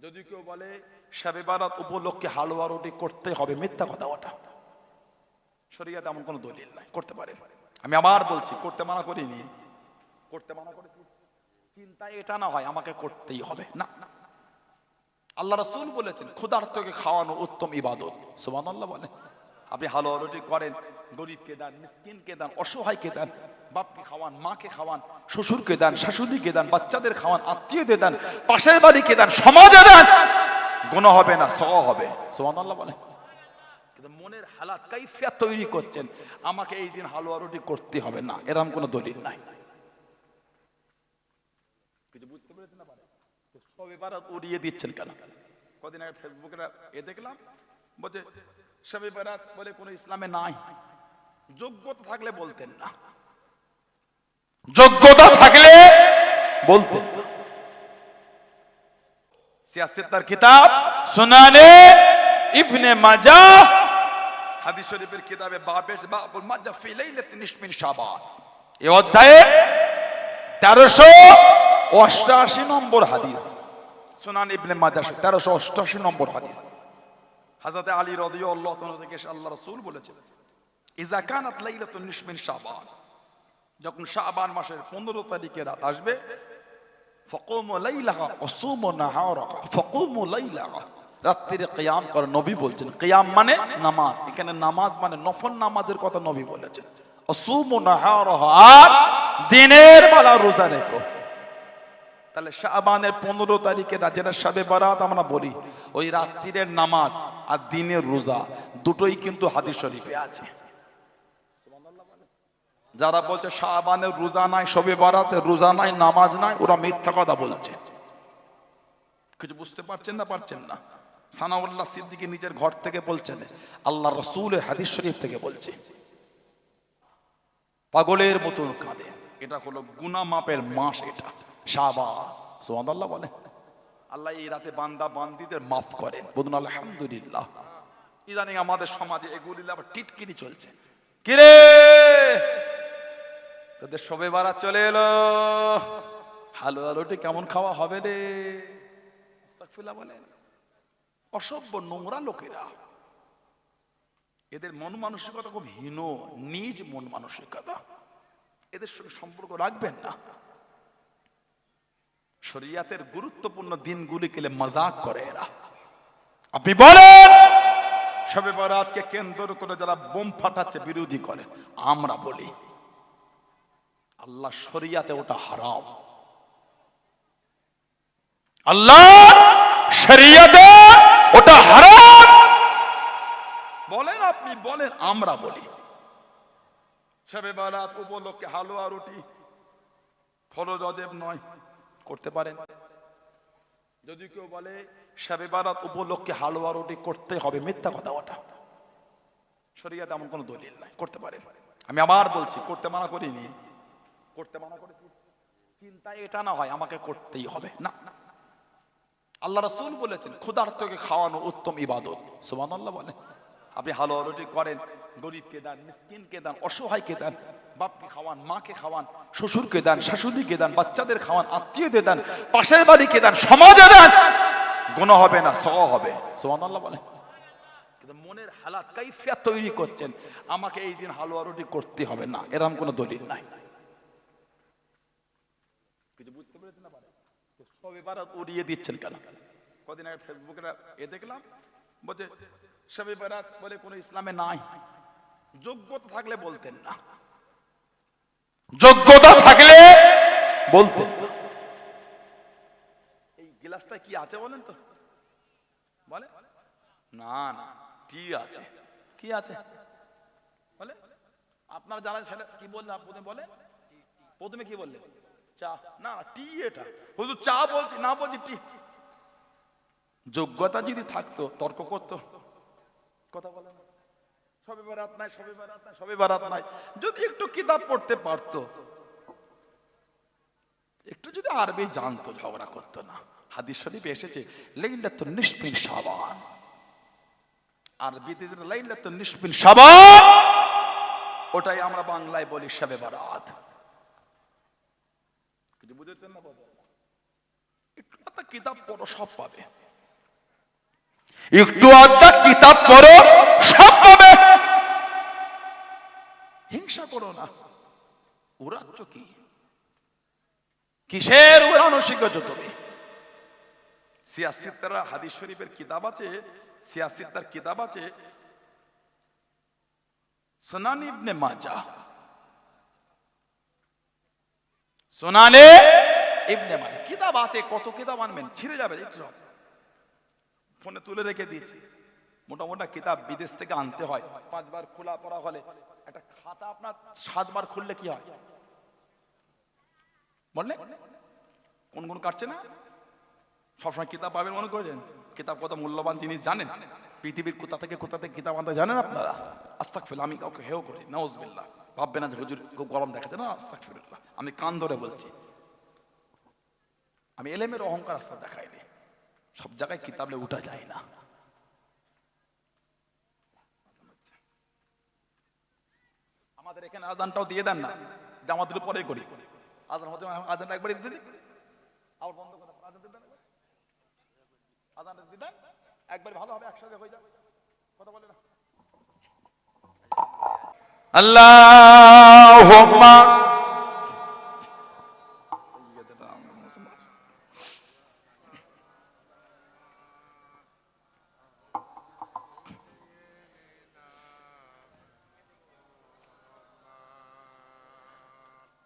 যদি কেউ বলে সাবে বারাত উপলক্ষে হালুয়া রুটি করতে হবে, মিথ্যা কথা ওটা। শরিয়াতে এমন কোনো দলিল নাই, করতে পারে। আমি আবার বলছি, করতে মানা করিনি। করতে মানা করেছি। চিন্তা এটা না হয়, আমাকে করতেই হবে। না। না। আল্লাহ রসুল বলেছেন, ক্ষুধার্তকে খাওয়ানো উত্তম ইবাদত। সুবান আল্লাহ বলে। আপনি হালুয়া রুটি করেন, গরিবকে দেন, মিসকিনকে দেন, অসহায়কে দেন, বাপকে খাওয়ান, মাকে খাওয়ান, শ্বশুরকে দেন, শাশুড়িকে দেন, বাচ্চাদের খাওয়ান, আত্মীয়দের দেন, পাশের বাড়িকে দেন, সমাজে দেন গুণ হবে না স হবে। সুবান আল্লাহ বলে মনের হালাত কাইফিয়া তৈরি করছেন, আমাকে এই দিন হালুয়া রুটি করতে হবে না এরকম কোনো দলিল নাই। কিছু বুঝতে পেরেছেন না সব এবার উড়িয়ে দিচ্ছেন কেন? কদিন আগে ফেসবুকে এ দেখলাম, বলছে সবে বেরাত বলে কোনো ইসলামে নাই। যোগ্যতা থাকলে বলতেন না। যোগ্যতা থাকলে বলতেন সিয়াসেতার কিতাব শরীফের কিতাবে বাবেশ বাবুল নম্বর হাদিস। সুনান ইবনে তেরোশো অষ্টাশি নম্বর হাদিস। হাজরতে আলী রাদিয়াল্লাহু তাআলা থেকে আল্লাহ রসুল বলেছেন ইজা কানাত লাইলাতুন নিশমিন শাবান। যখন শাবান মাসের 15 তারিখে রাত আসবে, ফকুমু লাইলাহা ওয়াসুমু নাহারাহা ফকুমু লাইলাহা রাত্রিরে কিয়াম কর নবী বলছেন, কিয়াম মানে নামাজ। এখানে নামাজ মানে নফল নামাজের কথা নবী বলেছেন ওয়াসুমু নাহারাহা আর দিনের বেলা রোজা রেখো। তাহলে শাবানের পনেরো তারিখে রাজেরা সাবে বারাত আমরা বলি, ওই রাত্রিরের নামাজ আর দিনের রোজা, দুটোই কিন্তু হাদিস শরীফে আছে। যারা বলছে শাবানের রোজা নাই, সবে বারাতে রোজা নাই, নামাজ নাই, ওরা মিথ্যা কথা বলছে। কিছু বুঝতে পারছেন না পারছেন না? সানাউল্লাহ সিদ্দিকি নিজের ঘর থেকে বলছেন, আল্লাহ রসুলের হাদিস শরীফ থেকে বলছে, পাগলের মতন কাঁদে। এটা হলো গুনা মাপের মাস এটা। সাবা সোহান আল্লাহ বলে। আল্লাহ এই রাতে বান্দা বান্দিদের মাফ করেন। বলুন, আলহামদুলিল্লাহ। ইদানিং আমাদের সমাজে এগুলি আবার টিটকিরি চলছে। কিরে? তোদের সবে বারা চলে এলো। হালু আলুটি কেমন খাওয়া হবে রে? বলেন। অসভ্য নোংরা লোকেরা। এদের মন মানসিকতা খুব হীন, নিজ মন মানসিকতা। এদের সঙ্গে সম্পর্ক রাখবেন না। শরিয়াতের গুরুত্বপূর্ণ দিনগুলি কেলে মজাক করে এরা। আপনি বলেন! সবে বরাতকে কেন্দ্র করে যারা বোম ফাটাচ্ছে বিরোধী করে আমরা বলি আল্লাহ শরিয়াতে ওটা হারাম। আল্লাহ শরিয়াতে ওটা হারাম! বলেন আপনি বলেন আমরা বলি। সবে বারাত উপলক্ষে হালুয়া রুটি ফরজ অজেব নয়। করতে পারেন। যদি কেউ বলে সবে বারাত উপলক্ষে হালুয়া রুটি করতে হবে, মিথ্যা কথা ওটা শরিয়াতে এমন কোনো দলিল নাই, করতে পারেন। আমি আবার বলছি, করতে মানা করিনি। করতে মানা করেছি। চিন্তা এটা না হয়, আমাকে করতেই হবে। না। আল্লাহ রসুল বলেছেন, ক্ষুধার্তকে খাওয়ানো উত্তম ইবাদত। সুবান আল্লাহ বলে। আপনি হালুয়া রুটি করেন, গরিবকে দেন, মিসকিনকে দেন, অসহায়কে দেন, বাপকে খাওয়ান, মাকে খাওয়ান, শ্বশুরকে দেন, শাশুড়িকে দেন, বাচ্চাদের খাওয়ান, আত্মীয়দের দেন, পাশের বাড়িকে দেন, সমাজে দেন গুণ হবে না স হবে। সুবান আল্লাহ বলে কিন্তু মনের হালাত কাইফিয়া তৈরি করছেন, আমাকে এই দিন হালুয়া রুটি করতে হবে না এরকম কোনো দলিল নাই। কিছু বুঝতে পেরেছেন না সব এবার উড়িয়ে দিচ্ছেন কেন? কদিন আগে ফেসবুকে এ দেখলাম, বলছে সবে বেরাত বলে কোনো ইসলামে নাই। যোগ্যতা থাকলে বলতেন না। যোগ্যতা থাকলে বলতেন না। এই গ্লাসটা কি আছে বলেন তো? বলে? না না টি আছে। কি আছে? বলে? আপনার ছেলে কি বললেন আপনি বলে প্রথমে কি বললেন? চা। না টি এটা। শুধু চা বলছি না বলছি টি। যোগ্যতা যদি থাকতো তর্ক করতো। কথা বলেন। সবে বারাত নাই, সবে বারাত নাই, সবে বারাত নাই। যদি একটু কিতাব পড়তে পারতো, একটু যদি আরবি জানতো, ঝগড়া করতো না। হাদিস শরীফ এসেছে, লাইলাতুন নিসবিন শাবান। আরবিতে লাইলাতুন নিসবিন শাবান, ওটাই আমরা বাংলায় বলি শবে বারাত। কিছু বুঝেছেন না বাবা? একটু কিতাব পড়ো, সব পাবে। একটু আধা কিতাব পড়ো, সব পাবে। হিংসা করো না। উড়াচ্ছ কি? কিসের উড়ানো শিখেছ তুমি? সিয়াসিত্তারা হাদিস শরীফের কিতাব আছে, সিয়াসিত্তার কিতাব আছে। সুনান ইবনে মাজা। শোনালে ইবনে মাজা। কিতাব আছে, কত কিতাব আনবেন? ছিঁড়ে যাবে ফোনে তুলে রেখে দিয়েছি। মোটামোটা কিতাব বিদেশ থেকে আনতে হয়। পাঁচবার খোলা পড়া হলে একটা খাতা আপনার সাতবার খুললে কি হয়? বললে? কোন কোন কাটছে না? সবসময় কিতাব পাবেন মনে করেছেন কিতাব কত মূল্যবান জিনিস জানেন? পৃথিবীর কোথা থেকে কোথা থেকে কিতাব আনতে জানেন আপনারা? আস্তাক ফেল আমি কাউকে হেও করি নওয়াজবিল্লাহ ভাববে না যে হুজুর খুব গরম দেখাতে না আস্তাক ফিরুল্লাহ আমি কান ধরে বলছি। আমি এলেমের অহংকার আস্তা দেখাইনি। সব জায়গায় কিতাবে উঠা যায় না আমাদের এখানে আজানটাও দিয়ে দেন না, জামাতের পরে করি আজান হতে আজানটা একবারই দিতে দিই আবার বন্ধ করে। আজান একবার। আজানটা দিয়ে দেন একবার ভালো হবে, একসাথে হয়ে যাবে কথা বলে না আল্লাহুম্মা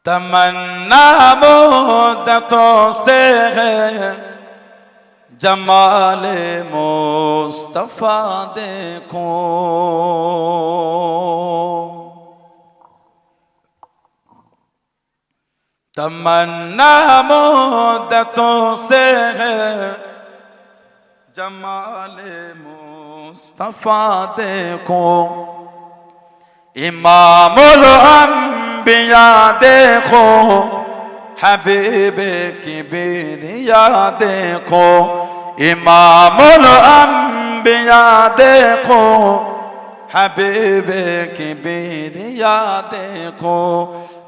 تمنا مدتوں سے ہے جمال مصطفیٰ دیکھو تمنا مدتوں سے ہے جمال مصطفیٰ دیکھو امام الانبیاء কিবিয়া দেখো, হাবিবে কিবিরিয়া দেখো, ইমামুল আম্বিয়া দেখো, হাবিবে কিবিরিয়া দেখো,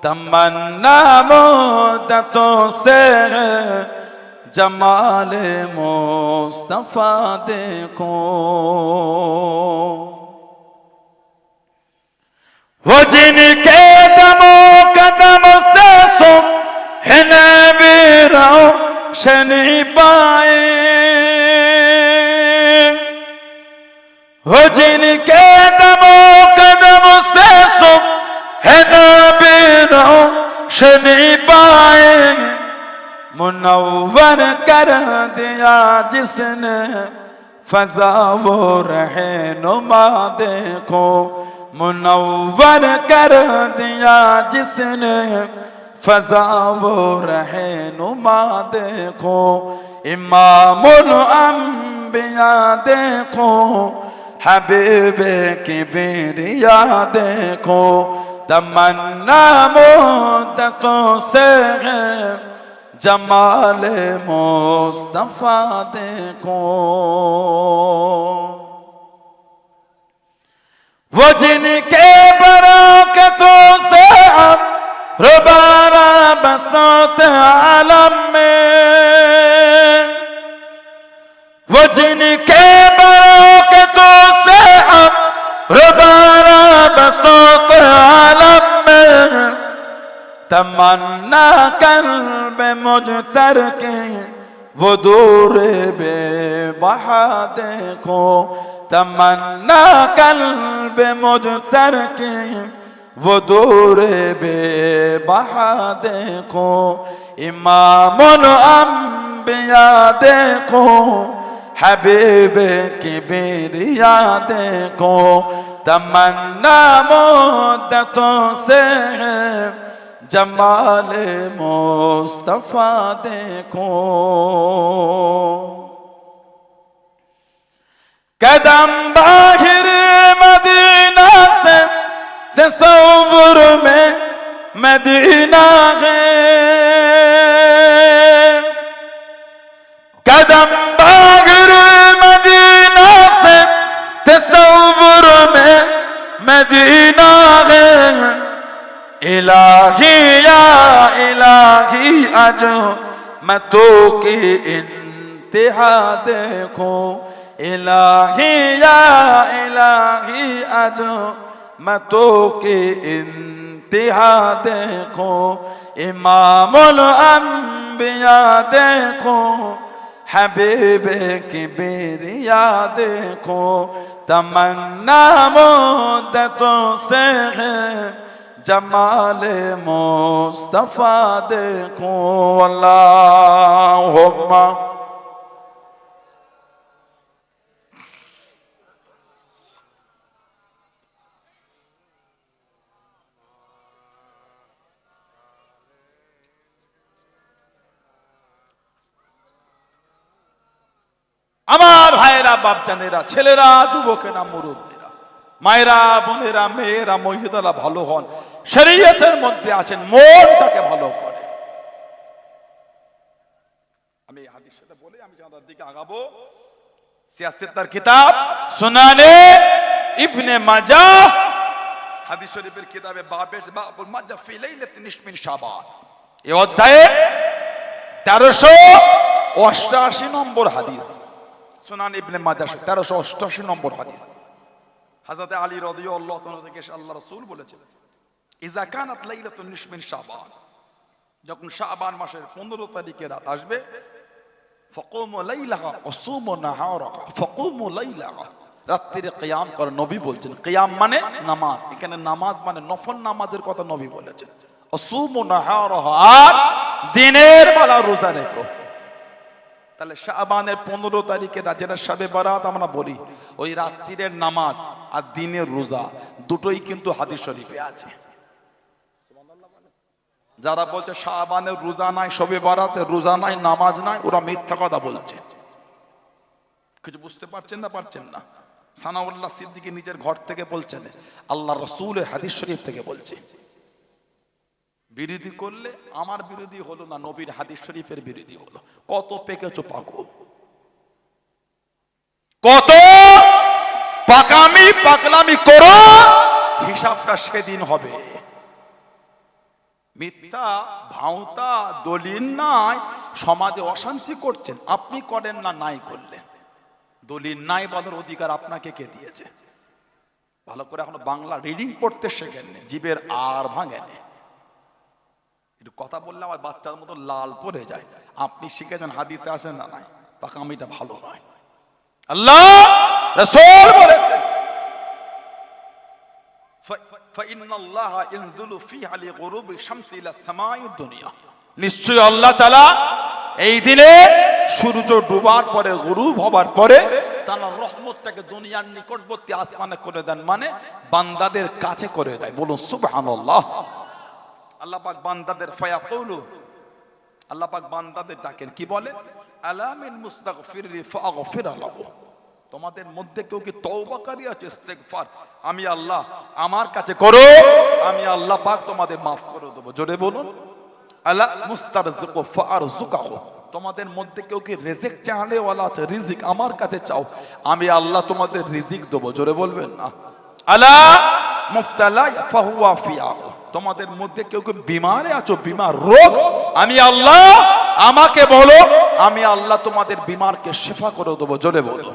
তমন্না মোদত সে জমাল মোস্তফা দেখো। वो जिनके दमो कदम से सुन बिरो शनि पाए वो जिनके दमो कदम से सुन बिरो शनि पाए मुनव्वर कर दिया जिसने फजा वो रहे नुमा देखो मुनव्वर कर दिया जिसने फजा वो रहे नुमा देखो इमामुल अंबिया देखो हबीब की बेरिया देखो तमन्ना मुद्दतों से है जमाल मुस्तफा देखो वो जिनके बरकतों से रुबारा बसत आलम में। वो जिनके बरकतों से हम रुबारा बसत आलम में। तमन्ना कल्ब मुजतर के वो दूर बेबहा देखो। تمنا قلب مجتر کی وہ دور بے بہا دیکھو امام الانبیاء دیکھو حبیب کی بیریا دیکھو تمنا مدتوں سے ہے جمال مصطفیٰ دیکھو قدم باہر مدینہ سے تصور میں مدینہ ہے قدم باہر مدینہ سے تصور میں مدینہ ہے الہی یا الہی آج میں تو کی انتہا ইলাহি ইয়া ইলাহি আজ মতো কে ইন্তিহা দেখো ইমামুল আম্বিয়া দেখো حبیب کی بیریا دیکھو تمنا مدتوں سے ہے جمال مصطفیٰ دیکھو اللہم আমার ভাইরা বাপজানেরা, ছেলেরা, যুবকেরা, মুরব্বীরা, মায়েরা, বোনেরা, মেয়েরা, মহিলারা ভালো হন, শরীয়তের মধ্যে আছেন, মনটাকে ভালো করে। আমি হাদিসটা বলে আমি জানার দিকে আগাবো। সিয়াসেতার কিতাব, সুনানে ইবনে মাজা হাদিস শরীফের কিতাবে বাবেশ বাবুল মাজা ফি লাইলাতিন নিসমিন শাবান। এই অধ্যায়ে তেরোশো অষ্টাশি নম্বর হাদিস। সুনান ইবনে মাজাহ, তেরোশো অষ্টআশি নম্বর হাদিস। হাজরতে আলী রাদিয়াল্লাহু তাআলা থেকে আল্লাহ রাসূল বলেছেন ইজা কানাত লাইলাতুন নিসমিন শাবান। যখন শাবান মাসের 15 তারিখে রাত আসবে রাত্রিরে কিয়াম করে নবী বলছেন। কিয়াম মানে নামাজ। এখানে নামাজ মানে নফল নামাজের কথা নবী বলেছেন। নাহারাহা। আর দিনের বেলা রোজা রেখো। তাহলে শাবানের পনেরো তারিখে রাজেরা সাবে বারাত আমরা বলি। ওই রাত্রিরের নামাজ আর দিনের রোজা, দুটোই কিন্তু হাদিস শরীফে আছে। যারা বলছে শাবানের রোজা নাই, সবে বারাতে রোজা নাই, নামাজ নাই, ওরা মিথ্যা কথা বলছে। কিছু বুঝতে পারছেন না পারছেন না? সানাউল্লাহ সিদ্দিকি নিজের ঘর থেকে বলছেন, আল্লাহ রসুল হাদিস শরীফ থেকে বলছে। বিরোধী করলে আমার বিরোধী হলো না, নবীর হাদিস শরীফের বিরোধী হলো। কত পেকেছো পাকো কত পাকামি পাকলামি করো, হিসাবটা সেদিন হবে। মিথ্যা, ভাওতা, দলিল নাই, সমাজে অশান্তি করছেন, আপনি করেন না, নাই করলেন। দলিল নাই বলার অধিকার আপনাকে কে দিয়েছে? ভালো করে এখন বাংলা রিডিং পড়তে শেখেননি, জীবের আর ভাঙেনি। একটু কথা বললে আমার বাচ্চার মতো লাল পরে যায়। আপনি শিখেছেন হাদিসে আসেন না নাই? পাকামিটা ভালো নয়। আল্লাহ রাসূল নিকটবর্তী আসমানে করে দেন। মানে বান্দাদের কাছে করে দেয়। বলুন সুবাহ আল্লাহ পাক বান্দাদের ফায়াকুলু, আল্লাহ পাক বান্দাদের ডাকেন, কি বলে? আলামিন মুস্তাগফির ফাগফির তোমাদের মধ্যে কেউ কি তওবাকারী আছে? ইস্তেগফার। আমি আল্লাহ, আমার কাছে করো, আমি আল্লাহ পাক তোমাদের মাফ করে দেবো। জোরে বলুন। আলা মুস্তারজিকু ফারজুকাহু তোমাদের মধ্যে কেউ কি রিজিক চাহলে ওয়ালা আছে? রিজিক আমার কাছে চাও, আমি আল্লাহ তোমাদের রিজিক দেবো। জোরে বলবেন না। আলা মুফতালা ফাহুয়া ফিয়াহু। তোমাদের মধ্যে কেউ কেউ বিমারে আছো, বিমার রোগ, আমি আল্লাহ আমাকে বলো, আমি আল্লাহ তোমাদের বিমারকে শেফা করে দেবো, জোরে বলো।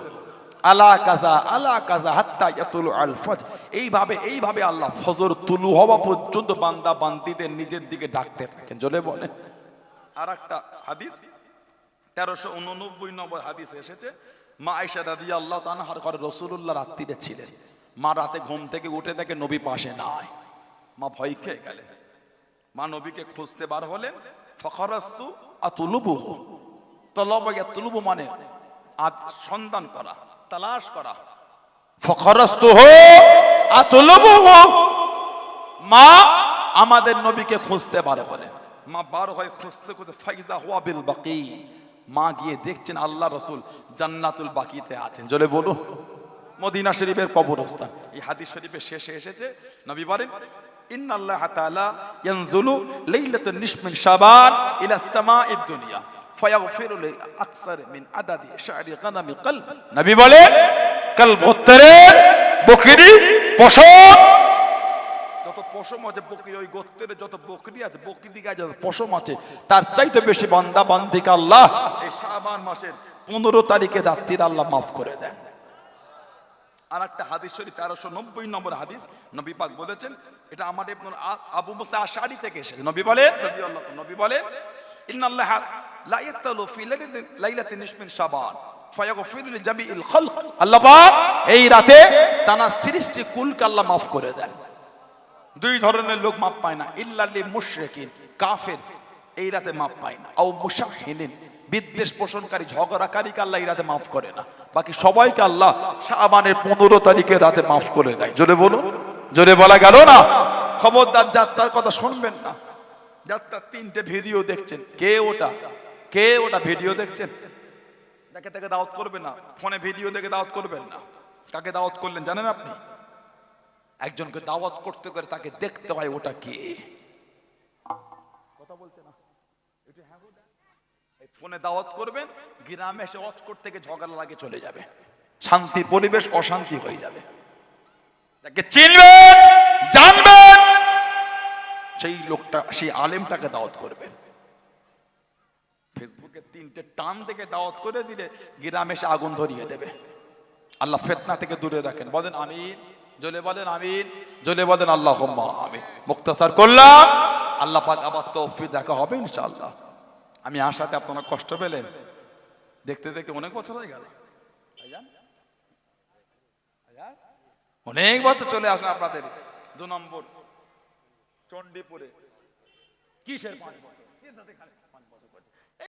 আলা কাজা আলা কাজা হাত্তা ইয়াতুলু আল ফজ এইভাবে এইভাবে আল্লাহ ফজর তুলু হওয়া পর্যন্ত বান্দা বান্দিদের নিজের দিকে ডাকতে থাকেন জলে বলেন আর একটা হাদিস, তেরোশো উননব্বই নম্বর হাদিস এসেছে। মা আয়সা দাদি আল্লাহ তানহার ঘরে রসুল্লাহ রাত্রিরে ছিলেন। মা রাতে ঘুম থেকে উঠে দেখে নবী পাশে নাই। মা ভয় খেয়ে গেলেন। মা নবীকে খুঁজতে বার হলেন, ফখরাস্তু আতুলুবু তলব তুলুবু মানে আদ সন্ধান করা, তালাশ করা। ফখরস্ত হো আতলবু মা আমাদের নবীকে খুঁজতে বার হলেন। মা বার হয়ে খুঁজতে খুঁজতে ফাইজা হুয়া বিল বাকি। মা গিয়ে দেখছেন আল্লাহ রসুল জান্নাতুল বাকিতে আছেন। জলে বলুন। মদিনা শরীফের কবরস্থান। এই হাদিস শরীফের শেষে এসেছে। নবী বলেন ইন্না আল্লাহ তাআলা ইয়ানজুলু লাইলাতুন নিসমিন শাবান ইলা সামাঈদ দুনিয়া ফায়াগফিরু লি আকসার মিন আদাদি শা'রি গানামি কলব। নবী বলে কাল ভত্তরে বকরি পশম যত পশম আছে বকরি ওই গোত্রের যত বকরি আছে বকরি পশম আছে তার চাইতে বেশি বান্দা বান্দিকে আল্লাহ এই শাবান মাসের পনেরো তারিখে রাত্রির আল্লাহ মাফ করে দেন। আর একটা হাদিস শরীফ, তেরোশো নব্বই নম্বর হাদিস, নবী পাক বলেছেন, এটা আমার আবু মুসা আশারি থেকে এসেছে। নবী বলে নবী বলে, ইন্নাল্লাহ ফি নিসমিন শাবান এই রাতে সৃষ্টি কুলকে আল্লাহ মাফ করে দেন। দুই ধরনের লোক মাপ পায় না ইল্লাল্লি মুশরিকিন, কাফের এই রাতে মাপ পায় না। আও মুশাহিনিন বিদ্বেষ পোষণকারী, ঝগড়াকারীকে আল্লাহ এই রাতে মাফ করে না। বাকি সবাইকে আল্লাহ শাবানের পনেরো তারিখে রাতে মাফ করে দেয়। জোরে বলুন, জোরে বলা গেল না? খবরদার যাত্রার কথা শুনবেন না। যাত্রার তিনটে ভিডিও দেখছেন। কে ওটা? কে ওটা ভিডিও দেখছেন? তাকে তাকে দাওয়াত করবেন না। ফোনে ভিডিও দেখে দাওয়াত করবেন না। কাকে দাওয়াত করলেন জানেন আপনি? একজনকে দাওয়াত করতে করে তাকে দেখতে হয় ওটা কে। কথা বলছে না একটু হ্যাঁ বলুন। এই ফোনে দাওয়াত করবেন, গ্রামে এসে অচকট থেকে ঝগড়া লাগে চলে যাবে। শান্তি, পরিবেশ অশান্তি হয়ে যাবে। তাকে চিনবেন, জানবেন, সেই লোকটা, সেই আলেমটাকে দাওয়াত করবেন। ফেসবুকে তিনটে টান থেকে দাওয়াত করে দিলে গ্রামে এসে আগুন ধরিয়ে দেবে। আল্লাহ ফেতনা থেকে দূরে রাখেন। বলেন আমিন জলে বলেন আমিন জলে বলেন আল্লাহ আমিন। মুক্তাসার করলাম। আল্লাহ পাক আবার তৌফিক দেখা হবে ইনশাআল্লাহ। আমি আসাতে আপনারা কষ্ট পেলেন দেখতে দেখতে অনেক বছর হয়ে গেল? অনেক বছর চলে আসলে আপনাদের দু নম্বর, চণ্ডীপুরে কিসের পাঁচ বছর?